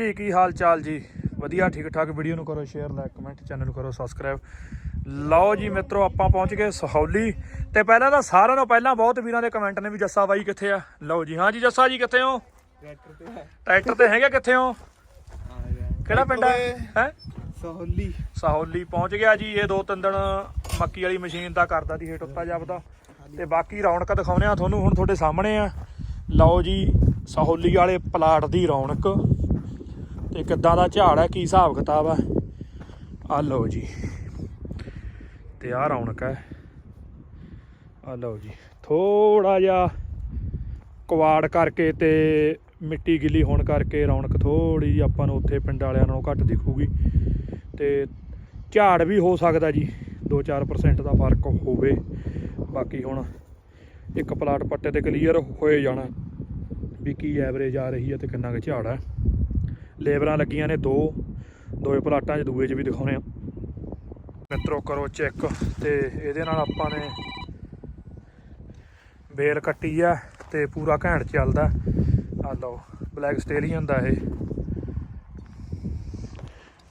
ਜੀ ਕੀ ਹਾਲ ਚਾਲ ਜੀ? ਵਧੀਆ ਠੀਕ ਠਾਕ ਵੀਡੀਓ ਨੂੰ ਕਰੋ ਸ਼ੇਅਰ ਲਾਈਕ ਕਮੈਂਟ ਚੈਨਲ ਨੂੰ ਕਰੋ ਸਬਸਕ੍ਰਾਈਬ ਲਓ ਜੀ ਮਿੱਤਰੋ ਆਪਾਂ ਪਹੁੰਚ ਗਏ ਸਹੌਲੀ। ਤੇ ਪਹਿਲਾਂ ਤਾਂ ਸਾਰਿਆਂ ਨੂੰ ਪਹਿਲਾਂ ਬਹੁਤ ਵੀਰਾਂ ਦੇ ਕਮੈਂਟ ਨੇ ਵੀ ਜੱਸਾ ਬਾਈ ਕਿੱਥੇ ਆ? ਲਓ ਜੀ ਹਾਂ ਜੀ ਜੱਸਾ ਜੀ ਕਿੱਥੇ ਹੋ? ਟਰੈਕਟਰ ਤੇ ਟਰੈਕਟਰ ਤੇ ਹੈਗੇ ਕਿੱਥੇ ਹੋ? ਕਿਹੜਾ ਪਿੰਡ ਹੈ ਹੈ? ਸਹੋਲੀ। ਸਹੌਲੀ ਪਹੁੰਚ ਗਿਆ ਜੀ ਇਹ ਦੋ ਤਿੰਨ ਦਿਨ ਮੱਕੀ ਵਾਲੀ ਮਸ਼ੀਨ ਦਾ ਕਰਦਾ ਦੀ ਹੇਠ ਉੱਤਾ ਜਾਪਦਾ। ਤੇ ਬਾਕੀ ਰੌਣਕ ਦਿਖਾਉਨੇ ਆ ਤੁਹਾਨੂੰ ਹੁਣ ਤੁਹਾਡੇ ਸਾਹਮਣੇ ਆ। ਲਓ ਜੀ ਸਹੌਲੀ ਵਾਲੇ ਪਲਾਟ ਦੀ ਰੌਣਕ। ਤੇ ਕਿੱਦਾਂ ਦਾ ਝਾੜ ਹੈ, ਕੀ ਹਿਸਾਬ ਕਿਤਾਬ ਹੈ? ਆ ਲਓ ਜੀ। ਤੇ ਆ ਰੌਣਕ ਹੈ। ਆ ਲਓ ਜੀ। ਥੋੜਾ ਜਿਹਾ ਕਵਾੜ ਕਰਕੇ ਤੇ ਮਿੱਟੀ ਗਿੱਲੀ ਹੋਣ ਕਰਕੇ ਰੌਣਕ ਥੋੜੀ ਜਿਹੀ ਆਪਾਂ ਨੂੰ ਉੱਥੇ ਪਿੰਡ ਵਾਲਿਆਂ ਨਾਲੋਂ ਘੱਟ ਦਿਖੂਗੀ। ਤੇ ਝਾੜ ਵੀ ਹੋ ਸਕਦਾ ਜੀ। 2-4% ਦਾ ਫ਼ਰਕ ਹੋਵੇ। ਬਾਕੀ ਹੁਣ ਇੱਕ ਪਲਾਟ ਪੱਟੇ ਤੇ ਕਲੀਅਰ ਹੋਏ ਜਾਣਾ। ਵੀ ਕੀ ਐਵਰੇਜ ਆ ਰਹੀ ਹੈ ਤੇ ਕਿੰਨਾ ਕੁ ਝਾੜ ਹੈ। ਲੇਬਰਾਂ ਲੱਗੀਆਂ ਨੇ ਦੋ ਦੋਏ ਪਲਾਟਾਂ 'ਚ, ਦੂਏ 'ਚ ਵੀ ਦਿਖਾਉਣੇ ਆ। ਮਿੱਤਰੋ, ਕਰੋ ਚੈੱਕ ਤੇ ਇਹਦੇ ਨਾਲ ਆਪਾਂ ਨੇ ਬੇਲ ਕੱਟੀ ਆ ਤੇ ਪੂਰਾ ਘੈਂਟ ਚੱਲਦਾ। ਆ ਲਓ, ਬਲੈਕ ਸਟੇਲੀਅਨ ਦਾ ਇਹ।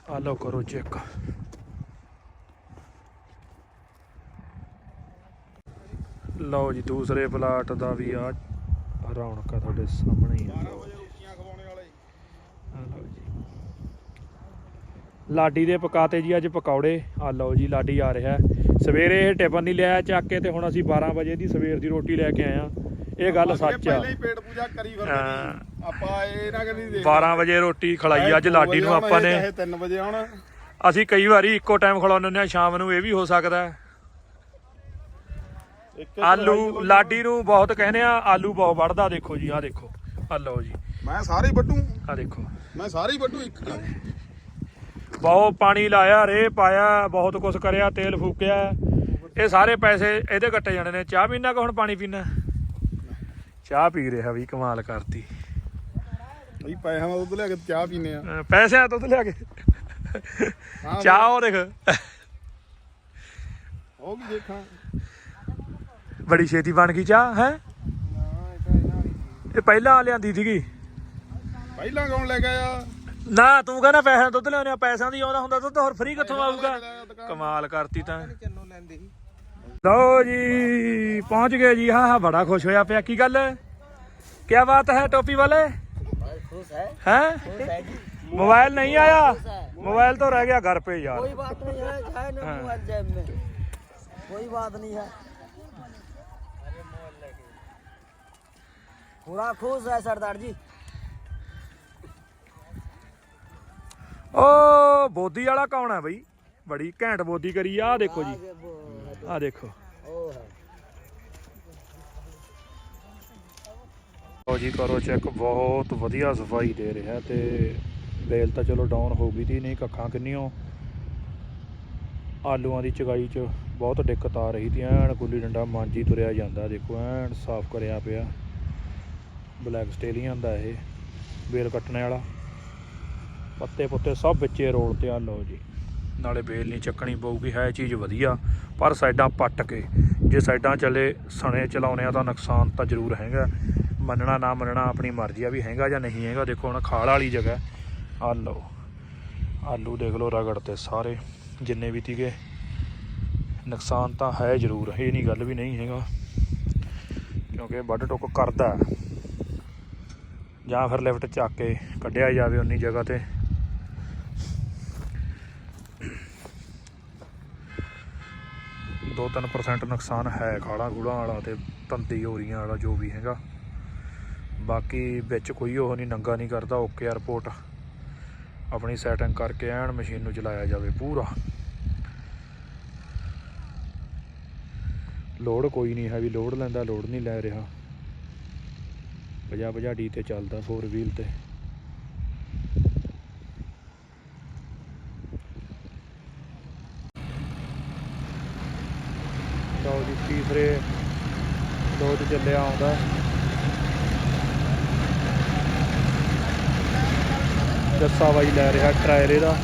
ਆ ਲਓ, ਕਰੋ ਚੈੱਕ। ਲਓ ਜੀ, ਦੂਸਰੇ ਪਲਾਟ ਦਾ ਵੀ ਆ ਰੌਣਕ ਆ ਤੁਹਾਡੇ ਸਾਹਮਣੇ। ਹੀ ਆ ਰੋਟੀਆਂ ਖਵਾਉਣੇ ਵਾਲੇ ਆ ਲਓ ਜੀ ਲਾਡੀ ਦੇ ਪਕਾਤੇ ਜੀ ਅੱਜ ਪਕੌੜੇ। ਆ ਲਓ ਜੀ ਲਾਡੀ ਆ ਰਿਹਾ। ਸਵੇਰੇ ਇਹ ਟਿਫਨ ਨਹੀਂ ਲਿਆ ਚੱਕ ਕੇ ਤੇ ਹੁਣ ਅਸੀਂ 12 ਵਜੇ ਦੀ ਸਵੇਰ ਦੀ ਰੋਟੀ ਲੈ ਕੇ ਆਏ ਆ ਇਹ ਗੱਲ ਸੱਚ ਆ। ਪਹਿਲੇ ਹੀ ਪੇਟ ਪੂਜਾ ਕਰੀ ਫਿਰਦੇ ਹਾਂ। ਜੀ ਆਪਾਂ ਇਹ ਨਾ ਕਦੀ ਦੇਖ 12 ਵਜੇ ਰੋਟੀ ਖਲਾਈ ਅੱਜ ਲਾਡੀ ਨੂੰ ਆਪਾਂ ਨੇ। ਚਾਹੇ 3 ਵਜੇ ਆਉਣ। ਅਸੀਂ ਕਈ ਵਾਰੀ ਇੱਕੋ ਟਾਈਮ ਖਲਾਉਂਦੇ ਹੁੰਦੇ ਆ ਸ਼ਾਮ ਨੂੰ ਇਹ ਵੀ ਹੋ ਸਕਦਾ ਆਲੂ ਲਾਡੀ ਨੂੰ ਬਹੁਤ ਕਹਿੰਦੇ ਆ ਆਲੂ ਬਹੁਤ ਵੜਦਾ ਦੇਖੋ ਜੀ ਆਹ ਦੇਖੋ। ਆ ਲਓ ਜੀ। ਮੈਂ ਸਾਰੇ ਵੱਢੂ। ਆ ਦੇਖੋ। ਮੈਂ ਸਾਰੇ ਵੱਢੂ ਇੱਕ। ਬਹੁਤ ਪਾਣੀ ਲਾਇਆ ਰੇ ਪਾਇਆ ਬਹੁਤ ਕੁਝ ਕਰਿਆ ਤੇਲ ਫੂਕਿਆ। ਇਹ ਸਾਰੇ ਪੈਸੇ ਇਹਦੇ ਕੱਟੇ ਜਾਣੇ ਨੇ। ਚਾਹ ਪੀਣਾ ਕਿ ਹੁਣ ਪਾਣੀ ਪੀਣਾ ਚਾਹ ਪੀ ਰਿਹਾ ਵੀ ਕਮਾਲ ਕਰਤੀ। ਬਈ ਪੈਸਿਆਂ ਦਾ ਦੁੱਧ ਲਿਆ ਕੇ ਚਾਹ ਪੀਨੇ ਆ। ਅਹ ਪੈਸਿਆਂ ਤੋਂ ਲਿਆ ਕੇ। ਚਾਹ ਉਹ ਦੇਖ। ਉਹ ਵੀ ਦੇਖਾਂ। ਬੜੀ ਛੇਤੀ ਬਣ ਗਈ ਚਾਹ ਹੈ? ਇਹ ਪਹਿਲਾਂ ਲਿਆਂਦੀ ਸੀਗੀ। ਪਹਿਲਾਂ ਕੌਣ ਲੈ ਕੇ ਆਇਆ? ਨਾ ਤੂੰ ਕਹਿੰਦਾ ਪੈਸਿਆਂ ਦਾ ਦੁੱਧ ਲਿਆਉਂਦੇ ਆ ਪੈਸਿਆਂ ਦੀ ਆਉਂਦਾ ਹੁੰਦਾ ਦੁੱਧ ਹੋਰ ਫ੍ਰੀ ਕਿੱਥੋਂ ਆਊਗਾ ਕਮਾਲ ਕਰਤੀ ਤਾਂ ਚੰਨੋ ਲੈਂਦੇ ਸੀ ਲਓ ਜੀ ਪਹੁੰਚ ਗਏ ਜੀ ਹਾਂ ਹਾਂ ਬੜਾ ਖੁਸ਼ ਹੋਇਆ ਪਿਆ ਕੀ ਗੱਲ ਕੀ ਬਾਤ ਹੈ ਟੋਪੀ ਵਾਲੇ खुश है हैं खुश है जी मोबाइल नहीं आया मोबाइल तो रह गया घर पे यार कोई बात नहीं है है ना हाँ। मोबाइल जेब में कोई बात नहीं है पूरा खुश है सरदार जी ਉਹ ਬੋਦੀ ਵਾਲਾ ਕੌਣ ਹੈ ਬਈ? ਬੜੀ ਘੈਂਟ ਬੋਦੀ ਕਰੀ ਆ ਦੇਖੋ ਜੀ। ਆ ਦੇਖੋ। ਲੋ ਜੀ, ਕਰੋ ਚੈੱਕ ਬਹੁਤ ਵਧੀਆ ਸਫ਼ਾਈ ਦੇ ਰਿਹਾ ਤੇ ਬੇਲ ਤਾਂ ਚਲੋ ਡਾਊਨ ਹੋ ਗਈ ਦੀ ਨਹੀਂ, ਕੱਖਾਂ ਕਿੰਨੀਆਂ। ਆਲੂਆਂ ਦੀ ਚਗਾਈ 'ਚ ਬਹੁਤ ਦਿੱਕਤ ਆ ਰਹੀ ਤੀ ਐਨ ਗੁੱਲੀ ਡੰਡਾ ਮਾਂਜੀ ਤੁਰਿਆ ਜਾਂਦਾ, ਦੇਖੋ ਐਨ ਸਾਫ਼ ਕਰਿਆ ਪਿਆ। ਬਲੈਕ ਸਟੇਲੀਅਨ ਦਾ ਇਹ, ਬੇਲ ਕੱਟਣੇ ਵਾਲਾ। ਪੱਤੇ ਪੁੱਤੇ ਸਭ ਵਿੱਚੇ ਰੋਲ ਤੇ ਆ, ਲਓ ਜੀ। ਨਾਲੇ ਬੇਲ ਨਹੀਂ ਚੱਕਣੀ ਪਊਗੀ, ਹੈ ਚੀਜ਼ ਵਧੀਆ, ਪਰ ਸਾਈਡਾਂ ਪੱਟ ਕੇ, ਜੇ ਸਾਈਡਾਂ ਚਲੇ, ਸਣੇ ਚਲਾਉਣੇ ਆ ਤਾਂ ਨੁਕਸਾਨ ਤਾਂ ਜ਼ਰੂਰ ਹੈਗਾ। ਮੰਨਣਾ ਨਾ ਮੰਨਣਾ, ਆਪਣੀ ਮਰਜ਼ੀ ਆ ਵੀ ਹੈਗਾ ਜਾਂ ਨਹੀਂ ਹੈਗਾ। ਦੇਖੋ ਹੁਣ ਖਾਲ ਵਾਲੀ ਜਗ੍ਹਾ ਆ ਲਓ, ਆਲੂ ਦੇਖ ਲਓ ਰਗੜ ਤੇ ਸਾਰੇ, ਜਿੰਨੇ ਵੀ ਤੀਗੇ, ਨੁਕਸਾਨ ਤਾਂ ਹੈ ਜ਼ਰੂਰ, ਇਹ ਨਹੀਂ ਗੱਲ ਵੀ ਨਹੀਂ ਹੈਗਾ, ਕਿਉਂਕਿ ਵੱਢ ਟੁੱਕ ਕਰਦਾ। ਜਾਂ ਫਿਰ ਲਿਫਟ ਚੱਕ ਕੇ ਕੱਢਿਆ ਜਾਵੇ ਉਨੀ ਜਗ੍ਹਾ ਤੇ। ਦੋ ਤਿੰਨ ਪਰਸੈਂਟ ਨੁਕਸਾਨ ਹੈ ਖਾਲਾਂ ਖੂਲਾਂ ਵਾਲਾ ਤੇ ਤੰਦੀ ਹੋਰੀਆਂ ਵਾਲਾ ਜੋ ਵੀ ਹੈਗਾ। ਬਾਕੀ ਵਿੱਚ ਕੋਈ ਉਹ ਨਹੀਂ, ਨੰਗਾ ਨਹੀਂ ਕਰਦਾ, ਓਕੇ 에ਅਰਪੋਰਟ ਆਪਣੀ ਸੈਟਿੰਗ ਕਰਕੇ ਐਨ ਮਸ਼ੀਨ ਨੂੰ ਚਲਾਇਆ ਜਾਵੇ ਪੂਰਾ। ਲੋਡ ਕੋਈ ਨਹੀਂ ਹੈ ਵੀ ਲੋਡ ਲੈਂਦਾ ਲੋਡ ਨਹੀਂ ਲੈ ਰਿਹਾ। 50 50 ਡੀ ਤੇ ਚੱਲਦਾ 4 ਵੀਲ ਤੇ ਲਓ ਜੀ ਤੀਸਰੇ ਦੋ ਚੱਲਿਆ ਆਉਂਦਾ। ਜੱਸਾ ਬਾਈ ਲੈ ਰਿਹਾ ਟਰਾਇਰ ਇਹਦਾ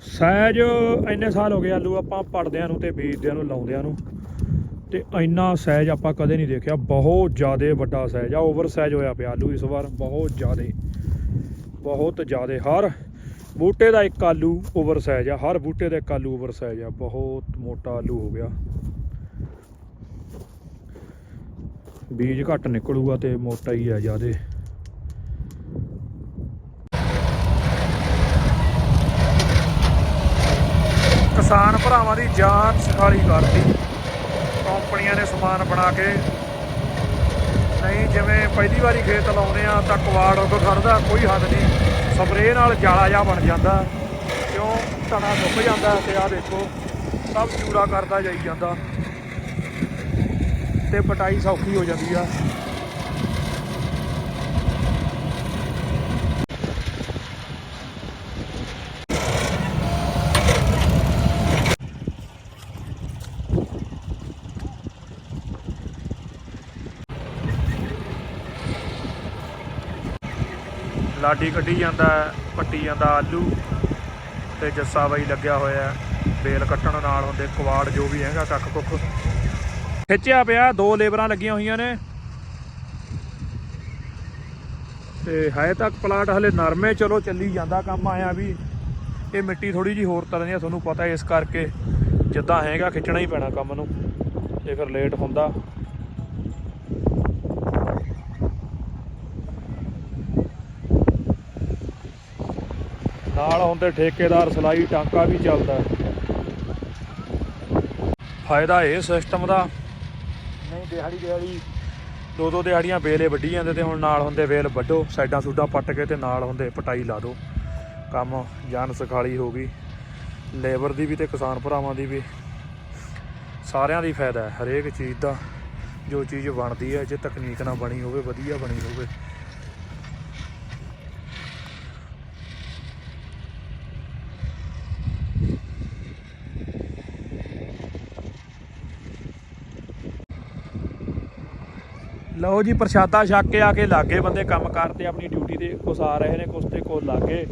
ਸਹਿਜ ਇੰਨੇ ਸਾਲ ਹੋ ਗਏ ਆਲੂ ਆਪਾਂ ਪੜਦਿਆਂ ਨੂੰ ਤੇ ਬੀਜਦਿਆਂ ਨੂੰ, ਲਾਉਂਦਿਆਂ ਨੂੰ। ਤੇ ਇੰਨਾ ਸਹਿਜ ਆਪਾਂ ਕਦੇ ਨਹੀਂ ਦੇਖਿਆ। ਬਹੁਤ ਜ਼ਿਆਦਾ ਵੱਡਾ ਸਹਿਜ ਆ ਓਵਰ ਸਹਿਜ ਹੋਇਆ ਪਿਆ ਆਲੂ ਇਸ ਵਾਰ। ਬਹੁਤ ਜ਼ਿਆਦਾ ਬਹੁਤ ਜ਼ਿਆਦਾ। ਹਰ ਬੂਟੇ ਦਾ ਇੱਕ ਆਲੂ ਓਵਰ ਸਾਈਜ਼ ਆ, ਹਰ ਬੂਟੇ ਦਾ ਇੱਕ ਆਲੂ ਓਵਰ ਸਾਈਜ਼ ਆ। ਬਹੁਤ ਮੋਟਾ ਆਲੂ ਹੋ ਗਿਆ। ਬੀਜ ਘੱਟ ਨਿਕਲੂਗਾ ਤੇ ਮੋਟਾ ਹੀ ਆ ਜਿਆਦੇ। ਕਿਸਾਨ ਭਰਾਵਾਂ ਦੀ ਜਾਨ ਸੁਖਾਲੀ ਕਰਤੀ। ਕੰਪਨੀਆਂ ਨੇ ਸਮਾਨ ਬਣਾ ਕੇ। ਨਹੀਂ, ਜਿਵੇਂ ਪਹਿਲੀ ਵਾਰੀ ਖੇਤ ਲਾਉਂਦੇ ਆ ਤਾਂ ਕਵਾੜ ਉਦੋਂ ਖੜਦਾ, ਕੋਈ ਹੱਦ ਨਹੀਂ। ਸਪਰੇਅ ਨਾਲ ਜਾਲਾ ਜਾ ਬਣ ਜਾਂਦਾ। ਕਿਉਂ? ਤਣਾ ਸੁੱਕ ਜਾਂਦਾ ਤੇ ਆ ਦੇਖੋ, ਸਭ ਚੂੜਾ ਕਰਦਾ ਜਾਈ ਜਾਂਦਾ। ਤੇ ਪਟਾਈ ਸੌਖੀ ਹੋ ਜਾਂਦੀ ਆ। ਲਾਡੀ ਕੱਢੀ ਜਾਂਦਾ ਪੱਟੀ ਜਾਂਦਾ ਆਲੂ ਤੇ ਜੱਸਾ ਬਾਈ ਲੱਗਿਆ ਹੋਇਆ ਬੇਲ ਕੱਟਣ ਨਾਲ ਹੁੰਦੇ ਕਵਾੜ ਜੋ ਵੀ ਹੈਗਾ ਕੱਖ ਕੁੱਖ। ਖਿੱਚਿਆ ਪਿਆ, ਦੋ ਲੇਬਰਾਂ ਲੱਗੀਆਂ ਹੋਈਆਂ ਨੇ। ਤੇ ਹਾਏ ਤੱਕ ਪਲਾਟ ਹਲੇ ਨਰਮੇ, ਚਲੋ ਚੱਲੀ ਜਾਂਦਾ ਕੰਮ ਆਇਆ ਵੀ। ਇਹ ਮਿੱਟੀ ਥੋੜੀ ਜੀ ਹੋਰ ਤਰ੍ਹਾਂ ਦੀ ਆ, ਤੁਹਾਨੂੰ ਪਤਾ ਇਸ ਕਰਕੇ ਜਿੱਦਾਂ ਹੈਗਾ ਖਿੱਚਣਾ ਹੀ ਪੈਣਾ ਕੰਮ ਨੂੰ ਤੇ ਫਿਰ ਲੇਟ ਹੁੰਦਾ। ਨਾਲ ਹੁੰਦੇ ਠੇਕੇਦਾਰ ਸਲਾਈ ਟਾਂਕਾ ਵੀ ਚੱਲਦਾ ਫਾਇਦਾ ਇਹ ਸਿਸਟਮ ਦਾ, ਨਹੀਂ ਦਿਹਾੜੀ ਦਿਹਾੜੀ ਦੋ ਦੋ ਦਿਹਾੜੀਆਂ ਵੇਲੇ ਵੱਢੀ ਜਾਂਦੇ ਤੇ ਹੁਣ ਨਾਲ ਹੁੰਦੇ ਵੇਲ ਵੱਢੋ, ਸਾਈਡਾਂ ਸੂਡਾਂ ਪੱਟ ਕੇ ਤੇ ਨਾਲ ਹੁੰਦੇ ਪਟਾਈ ਲਾ ਦਿਓ ਕੰਮ ਜਾਨ ਸਖਾਲੀ ਹੋ ਗਈ। ਲੇਬਰ ਦੀ ਵੀ ਤੇ ਕਿਸਾਨ ਭਰਾਵਾਂ ਦੀ ਵੀ ਸਾਰਿਆਂ ਦੀ ਫਾਇਦਾ ਹੈ, ਹਰੇਕ ਚੀਜ਼ ਦਾ, ਜੋ ਚੀਜ਼ ਬਣਦੀ ਹੈ, ਜੇ ਤਕਨੀਕ ਨਾਲ ਬਣੀ ਹੋਵੇ, ਵਧੀਆ ਬਣੀ ਹੋਵੇ। ਲਓ ਜੀ, ਪ੍ਰਸ਼ਾਦਾ ਛੱਕ ਕੇ ਆ ਕੇ ਲਾਗੇ ਬੰਦੇ ਕੰਮ ਕਰਦੇ ਆਪਣੀ ਡਿਊਟੀ ਤੇ ਕੁਛ ਆ ਰਹੇ ਨੇ ਕੁਛ ਤੇ ਕੋਲ ਲਾਗੇ।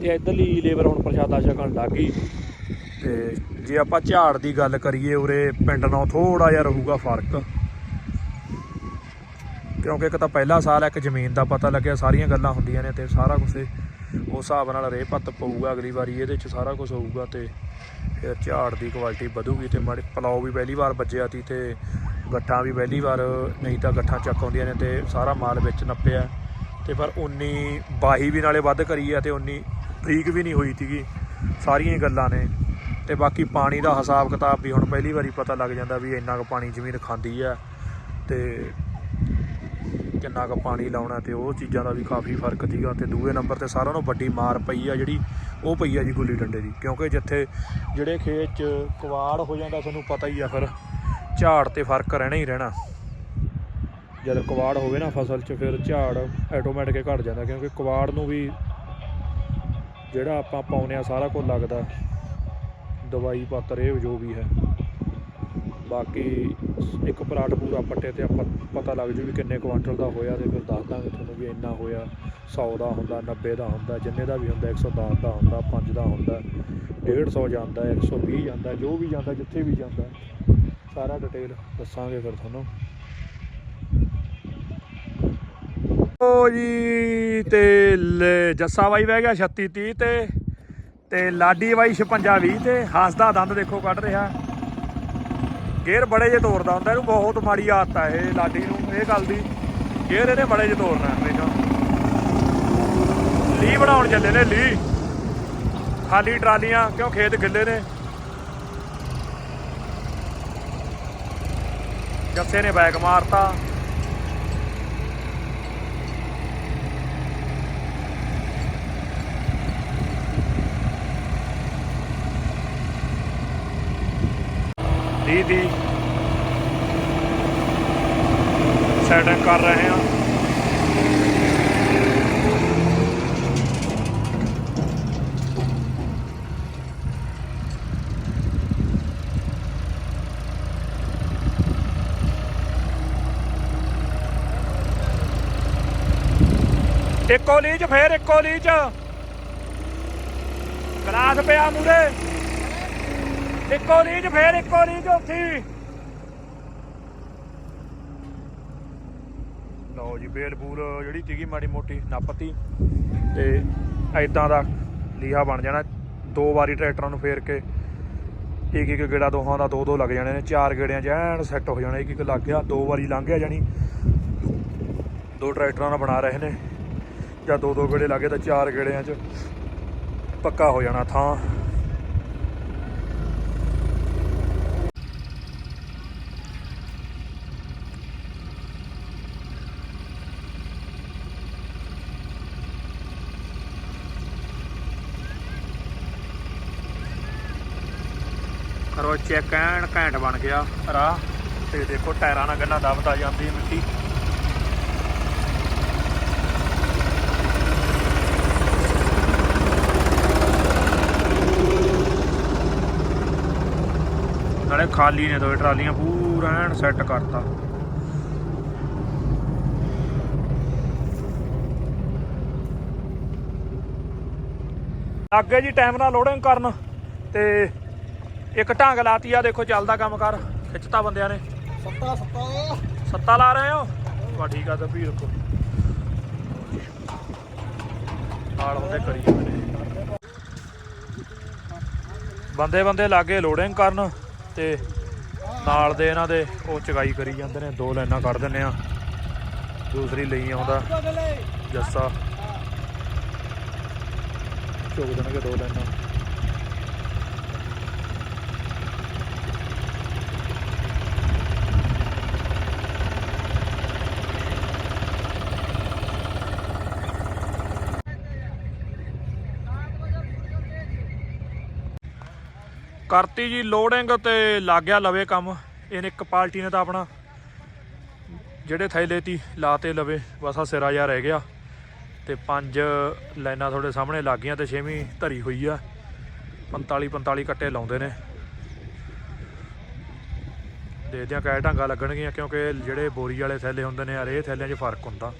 ਤੇ ਇਧਰਲੀ ਲੇਬਰ ਹੁਣ ਪ੍ਰਸ਼ਾਦਾ ਛਕਣ ਲੱਗੀ ਤੇ ਜੇ ਆਪਾਂ ਝਾੜ ਦੀ ਗੱਲ ਕਰੀਏ ਉਰੇ, ਪਿੰਡ ਨਾਲੋਂ ਥੋੜਾ ਜਿਹਾ ਰਹੂਗਾ ਫ਼ਰਕ। ਕਿਉਂਕਿ ਇੱਕ ਤਾਂ ਪਹਿਲਾ ਸਾਲ ਹੈ ਇੱਕ ਜ਼ਮੀਨ ਦਾ ਪਤਾ ਲੱਗਿਆ, ਸਾਰੀਆਂ ਗੱਲਾਂ ਹੁੰਦੀਆਂ ਨੇ ਤੇ ਸਾਰਾ ਕੁਝ ਉਸ ਹਿਸਾਬ ਨਾਲ ਰੇਹ ਪੱਤ ਪਊਗਾ ਅਗਲੀ ਵਾਰੀ, ਇਹਦੇ ਚ ਸਾਰਾ ਕੁਝ ਹੋਊਗਾ ਤੇ ਫਿਰ ਝਾੜ ਦੀ ਕੁਆਲਿਟੀ ਵਧੂਗੀ ਤੇ ਮਾੜੀ ਪਲਾਉ ਵੀ ਪਹਿਲੀ ਵਾਰ ਵੱਜਿਆ ਸੀ ਤੇ ਗੱਠਾਂ ਵੀ ਪਹਿਲੀ ਵਾਰ, ਨਹੀਂ ਤਾਂ ਗੱਠਾਂ ਚੱਕ ਆਉਂਦੀਆਂ ਨੇ ਤੇ ਸਾਰਾ ਮਾਲ ਵਿੱਚ ਨੱਪਿਆ। ਤੇ ਪਰ ਉਨੀ ਬਾਹੀ ਵੀ ਨਾਲੇ ਵੱਧ ਕਰੀ ਆ ਤੇ ਉਨੀ ਬਰੀਕ ਵੀ ਨਹੀਂ ਹੋਈ ਸੀਗੀ, ਸਾਰੀਆਂ ਗੱਲਾਂ ਨੇ। ਤੇ ਬਾਕੀ ਪਾਣੀ ਦਾ ਹਿਸਾਬ ਕਿਤਾਬ ਵੀ ਹੁਣ ਪਹਿਲੀ ਵਾਰੀ ਪਤਾ ਲੱਗ ਜਾਂਦਾ ਵੀ ਇੰਨਾ ਕੁ ਪਾਣੀ ਜ਼ਮੀਨ ਖਾਂਦੀ ਆ ਤੇ ਕਿੰਨਾ ਕੁ ਪਾਣੀ ਲਾਉਣਾ ਤੇ ਉਹ ਚੀਜ਼ਾਂ ਦਾ ਵੀ ਕਾਫੀ ਫ਼ਰਕ ਸੀਗਾ ਤੇ ਦੂਏ ਨੰਬਰ ਤੇ ਸਾਰਿਆਂ ਨਾਲੋਂ ਵੱਡੀ ਮਾਰ ਪਈ ਆ ਜਿਹੜੀ, ਉਹ ਪਈ ਆ ਜੀ ਗੁੱਲੀ ਡੰਡੇ ਦੀ। ਕਿਉਂਕਿ ਜਿੱਥੇ ਜਿਹੜੇ ਖੇਤ 'ਚ ਕਵਾੜ ਹੋ ਜਾਂਦਾ ਤੁਹਾਨੂੰ ਪਤਾ ਹੀ ਆ ਫਿਰ, ਝਾੜ ਤੇ ਫ਼ਰਕ ਰਹਿਣਾ ਹੀ ਰਹਿਣਾ। ਜਦ ਕਵਾੜ ਹੋਵੇ ਨਾ ਫਸਲ 'ਚ ਫਿਰ ਝਾੜ ਆਟੋਮੈਟਿਕ ਘਟ ਜਾਂਦਾ ਕਿਉਂਕਿ ਕਵਾੜ ਨੂੰ ਵੀ ਜਿਹੜਾ ਆਪਾਂ ਪਾਉਨੇ ਆ ਸਾਰਾ ਕੁਝ ਲੱਗਦਾ। ਦਵਾਈ ਪੱਤਰ ਇਹ ਜੋ ਵੀ ਹੈ। ਬਾਕੀ ਇੱਕ ਪਲਾਟ ਪੂਰਾ ਪੱਟੇ ਤੇ ਆਪਾਂ ਪਤਾ ਲੱਗ ਜੂ ਵੀ ਕਿੰਨੇ ਕੁਆਂਟਲ ਦਾ ਹੋਇਆ ਤੇ ਫਿਰ ਦੱਸ ਦਾਂਗੇ ਤੁਹਾਨੂੰ ਵੀ ਇੰਨਾ ਹੋਇਆ। 100 ਦਾ ਹੁੰਦਾ 90 ਦਾ ਹੁੰਦਾ, ਜਿੰਨੇ ਦਾ ਵੀ ਹੁੰਦਾ 110 ਦਾ ਹੁੰਦਾ 5 ਦਾ ਹੁੰਦਾ 150 ਜਾਂਦਾ 120 ਜਾਂਦਾ, ਜੋ ਵੀ ਜਾਂਦਾ, ਜਿੱਥੇ ਵੀ ਜਾਂਦਾ। ਸਾਰਾ ਡਿਟੇਲ ਦੱਸਾਂਗੇ ਫਿਰ ਤੁਹਾਨੂੰ। ਓ ਜੀ, ਤੇ ਲ- ਜੱਸਾ ਬਾਈ ਬਹਿ ਗਿਆ 36 30 ਤੇ ਤੇ ਲਾਡੀ ਬਾਈ 56 20 ਤੇ, ਹੱਸਦਾ ਦੰਦ ਦੇਖੋ ਕੱਢ ਰਿਹਾ। ਗੇਅਰ ਬੜੇ ਜੇ ਤੋੜਦਾ ਹੁੰਦਾ, ਇਹਨੂੰ ਬਹੁਤ ਮਾੜੀ ਆਦਤ ਆ ਇਹ ਲਾਡੀ ਨੂੰ, ਇਹ ਗੱਲ ਦੀ। ਗੇਅਰ ਇਹਨੇ ਬੜੇ ਜੇ ਤੋੜਨਾ ਹਮੇਸ਼ਾ। ਲੀ ਬਣਾਉਣ ਚੱਲੇ ਨੇ, ਲੀ। ਖਾਲੀ ਟਰਾਲੀਆਂ, ਕਿਉਂ ਖੇਤ ਗਿੱਲੇ ਨੇ? ਜੱਸੇ ਨੇ ਬੈਗ ਮਾਰਤਾ। ਦੀ ਦੀ ਸੈਟਿੰਗ ਕਰ ਰਹੇ ਹਾਂ। ਇੱਕੋ ਲੀਚ ਫੇਰ ਇੱਕੋ ਲੀਚ ਗਲਾਸ ਪਿਆ ਮੂਰੇ ਇੱਕੋ ਲੀਜ ਫੇਰ ਇੱਕੋ ਲੀਜ ਉੱਥੀ। ਲਓ ਜੀ, ਬੇਲ ਬੂਲ ਜਿਹੜੀ ਸੀਗੀ ਮਾੜੀ ਮੋਟੀ, ਨੱਪਤੀ। ਤੇ ਐਦਾਂ ਦਾ ਲੀਹਾ ਬਣ ਜਾਣਾ। ਦੋ ਵਾਰੀ ਟਰੈਕਟਰਾਂ ਨੂੰ ਫੇਰ ਕੇ ਇੱਕ ਇੱਕ ਗੇੜਾ ਦੋਹਾਂ ਦਾ ਦੋ ਦੋ ਲੱਗ ਜਾਣੇ ਨੇ। ਚਾਰ ਗੇੜਿਆਂ 'ਚ ਐਨ ਸੈੱਟ ਹੋ ਜਾਣਾ, ਇੱਕ ਇੱਕ ਲੱਗ ਗਿਆ, ਦੋ ਵਾਰੀ ਲੰਘ ਗਿਆ ਜਾਣੀ। ਦੋ ਟਰੈਕਟਰਾਂ ਨਾਲ ਬਣਾ ਰਹੇ ਨੇ। ਜਾਂ ਦੋ ਦੋ ਗੇੜੇ ਲੱਗੇ ਤਾਂ ਚਾਰ ਗੇੜਿਆਂ 'ਚ ਪੱਕਾ ਹੋ ਜਾਣਾ ਥਾਂ। ਕਰੋ ਚੈੱਕ ਐਨ ਘੈਂਟ ਬਣ ਗਿਆ ਰਾਹ। ਤੇ ਦੇਖੋ ਟਾਇਰਾਂ ਨਾਲ ਗੱਲਾਂ ਦਬਦਾ ਜਾਂਦੀ ਮਿੱਟੀ। ਨਾਲੇ ਖਾਲੀ ਨੇ ਦੋਏ ਟਰਾਲੀਆਂ, ਪੂਰਾ ਐਨ ਸੈੱਟ ਕਰਤਾ। ਅੱਗੇ ਜੀ ਟਾਈਮ ਨਾਲ ਲੋਡਿੰਗ ਕਰਨ ਤੇ ਇੱਕ ਢੰਗ ਲਾਤੀ ਆ ਦੇਖੋ ਚੱਲਦਾ ਕੰਮ ਕਰ। ਖਿੱਚਤਾ ਬੰਦਿਆਂ ਨੇ। ਸੱਤਾ ਸੱਤਾ। ਸੱਤਾ ਲਾ ਰਹੇ ਹੋ? ਵਾ ਠੀਕ ਆ ਤਾਂ ਵੀ ਰੱਖੋ ਨਾਲ ਉਹਦੇ ਕਰੀ ਬੰਦੇ ਬੰਦੇ ਲਾਗੇ ਲੋਡਿੰਗ ਕਰਨ ਤੇ ਨਾਲ ਦੇ ਇਹਨਾਂ ਦੇ ਉਹ ਚਗਾਈ ਕਰੀ ਜਾਂਦੇ ਨੇ ਦੋ ਲਾਈਨਾਂ ਕੱਢ ਦਿੰਨੇ ਆ। ਦੂਸਰੀ ਲਈ ਆਉਂਦਾ ਜੱਸਾ। ਚੁੱਕ ਦੇਣਗੇ ਦੋ ਲਾਈਨਾਂ। ਕਰਤੀ ਜੀ ਲੋਡਿੰਗ ਤੇ ਲੱਗ ਗਿਆ ਲਵੇ ਕੰਮ। ਇਹਨੇ ਇੱਕ ਪਾਰਟੀ ਨੇ ਤਾਂ ਆਪਣਾ ਜਿਹੜੇ ਥੈਲੇ ਤੀ ਲਾਤੇ ਲਵੇ, ਬਸ ਆ ਸਿਰਾ ਜਿਹਾ ਰਹਿ ਗਿਆ। ਤੇ ਪੰਜ ਲਾਈਨਾਂ ਤੁਹਾਡੇ ਸਾਹਮਣੇ ਲੱਗ ਗਈਆਂ ਤੇ ਛੇਵੀਂ ਧਰੀ ਹੋਈ ਆ। 45 45 ਕੱਟੇ ਲਾਉਂਦੇ ਨੇ। ਦੇਖਦੇ ਆ ਕਿਹ ਢਾਂਗਾ ਲੱਗਣਗੀਆਂ, ਕਿਉਂਕਿ ਜਿਹੜੇ ਬੋਰੀ ਵਾਲੇ ਥੈਲੇ ਹੁੰਦੇ ਨੇ, ਯਾਰ ਥੈਲਿਆਂ 'ਚ ਫ਼ਰਕ ਹੁੰਦਾ।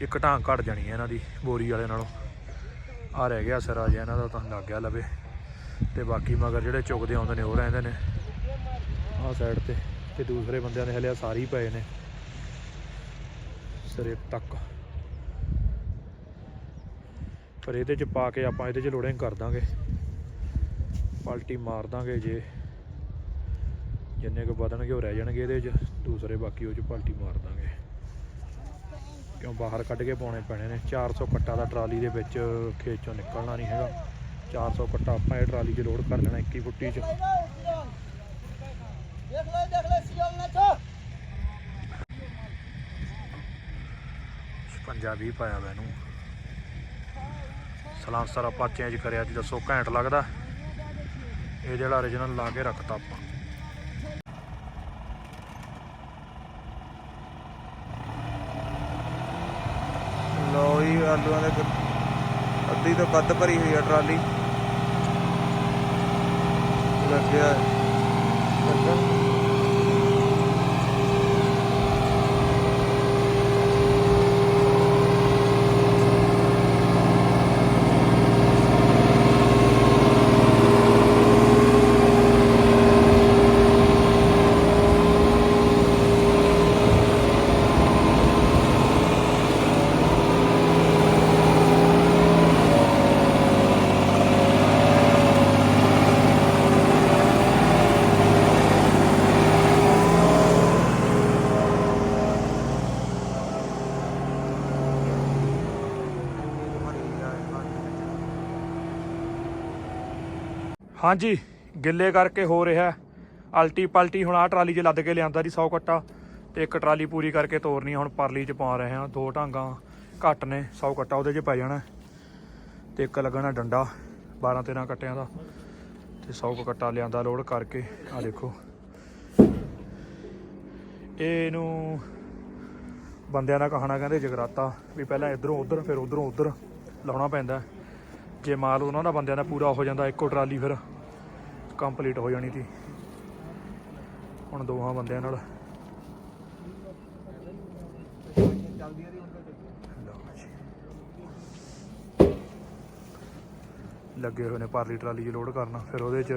ਇੱਕ ਢਾਂਗ ਘਟ ਜਾਣੀ ਹੈ ਇਹਨਾਂ ਦੀ ਬੋਰੀ ਵਾਲੇ ਨਾਲੋਂ। ਆ ਰਹਿ ਗਿਆ ਸਿਰਾ ਜਿਹਾ ਇਹਨਾਂ ਦਾ ਤਾਂ ਲੱਗ ਗਿਆ ਲਵੇ। ਤੇ ਬਾਕੀ ਮਗਰ ਜਿਹੜੇ ਚੁੱਕਦੇ ਆਉਂਦੇ ਨੇ ਉਹ ਰਹਿੰਦੇ ਨੇ। ਆਹ ਸਾਈਡ ਤੇ ਤੇ ਦੂਸਰੇ ਬੰਦਿਆਂ ਦੇ ਹਲੇ ਸਾਰੇ ਹੀ ਪਏ ਨੇ। ਸਿਰੇ ਤੱਕ। ਪਰ ਇਹਦੇ ਚ ਪਾ ਕੇ ਆਪਾਂ ਇਹਦੇ ਚ ਲੋਡਿੰਗ ਕਰ ਦਾਂਗੇ। ਪਲਟੀ ਮਾਰ ਦਾਂਗੇ ਜੇ। ਜਿੰਨੇ ਕੁ ਵਧਣਗੇ ਉਹ ਰਹਿ ਜਾਣਗੇ ਇਹਦੇ ਚ। ਦੂਸਰੇ ਬਾਕੀ ਉਹ ਚ ਪਲਟੀ ਮਾਰ ਦਾਂਗੇ। ਕਿਉਂ ਬਾਹਰ ਕੱਢ ਕੇ ਪਾਉਣੇ ਪੈਣੇ ਨੇ? 400 ਕੱਟਾ ਦਾ ਟਰਾਲੀ ਦੇ ਵਿੱਚ ਖੇਤ ਚੋਂ ਨਿਕਲਣਾ ਨਹੀਂ ਹੈਗਾ। 400 ਕੱਟਾ ਆਪਾਂ ਇਹ ਟਰਾਲੀ 'ਚ ਲੋਡ ਕਰ ਲੈਣਾ 21 ਫੁੱਟੀ 'ਚ। ਦੇਖ ਲੈ ਦੇਖ ਲੈ ਸੀਲ ਨਾ ਚਾ ਪੰਜਾਬੀ ਪਾਇਆ ਵਾ ਸਲਾਂਸਰ ਆਪਾਂ ਚੇਂਜ ਕਰਿਆ, ਜੀ ਦੱਸੋ ਘੈਂਟ ਲੱਗਦਾ? ਇਹ ਜਿਹੜਾ origignal ਲਾ ਕੇ ਰੱਖਤਾ ਆਪਾਂ। ਲੋ ਜੀ, ਆਲੂਆਂ ਦੇ ਅੱਧੀ ਤੋਂ ਵੱਧ ਭਰੀ ਹੋਈ ਆ ਟਰਾਲੀ। ਲੱਗਿਆ ਲੱਗਣ ਹਾਂਜੀ, ਗਿੱਲੇ ਕਰਕੇ ਹੋ ਰਿਹਾ ਅਲਟੀ ਪਲਟੀ ਹੁਣ ਆ ਟਰਾਲੀ 'ਚ ਲੱਦ ਕੇ ਲਿਆਂਦਾ ਜੀ 100 ਕੱਟਾ। ਤੇ ਇੱਕ ਟਰਾਲੀ ਪੂਰੀ ਕਰਕੇ ਤੋਰਨੀ ਹੁਣ ਪਰਲੀ 'ਚ ਪਾ ਰਹੇ ਹਾਂ ਦੋ ਢਾਂਗਾ ਘੱਟ ਨੇ 100 ਕੱਟਾ ਉਹਦੇ 'ਚ ਪੈ ਜਾਣਾ ਤੇ ਇੱਕ ਲੱਗਣਾ ਡੰਡਾ 12 13 ਕੱਟਿਆਂ ਦਾ। ਤੇ 100 ਕੁ ਕੱਟਾ ਲਿਆਂਦਾ ਲੋਡ ਕਰਕੇ ਆ ਦੇਖੋ। ਇਹਨੂੰ ਬੰਦਿਆਂ ਦਾ ਕਹਾਣਾ ਕਹਿੰਦੇ ਜਗਰਾਤਾ, ਵੀ ਪਹਿਲਾਂ ਇਧਰੋਂ ਉਧਰ, ਫਿਰ ਉਧਰੋਂ ਉਧਰ ਲਾਉਣਾ ਪੈਂਦਾ। ਜੇ ਮਾਲ ਉਹਨਾਂ ਦਾ ਬੰਦਿਆਂ ਦਾ ਪੂਰਾ ਹੋ ਜਾਂਦਾ, ਇੱਕੋ ਟਰਾਲੀ ਫਿਰ। ਕੰਪਲੀਟ ਹੋ ਜਾਣੀ ਸੀ। ਹੁਣ ਦੋਹਾਂ ਬੰਦਿਆਂ ਨਾਲ। ਲੱਗੇ ਹੋਏ ਨੇ ਪਰਲੀ ਟਰਾਲੀ 'ਚ ਲੋਡ ਕਰਨ। ਫਿਰ ਉਹਦੇ 'ਚ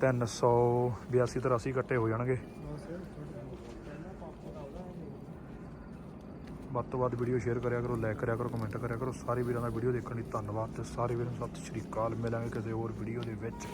382 83 ਕੱਟੇ ਹੋ ਜਾਣਗੇ। ਵੱਧ ਤੋਂ ਵੱਧ ਵੀਡੀਓ ਸ਼ੇਅਰ ਕਰਿਆ ਕਰੋ ਲਾਈਕ ਕਰਿਆ ਕਰੋ ਕਮੈਂਟ ਕਰਿਆ ਕਰੋ। ਸਾਰੇ ਵੀਰਾਂ ਦਾ ਵੀਡੀਓ ਦੇਖਣ ਲਈ ਧੰਨਵਾਦ ਤੇ ਸਾਰੇ ਵੀਰਾਂ ਨੂੰ ਸਤਿ ਸ਼੍ਰੀ ਅਕਾਲ। ਮਿਲਾਂਗੇ ਕਿਸੇ ਹੋਰ ਵੀਡੀਓ ਦੇ ਵਿੱਚ।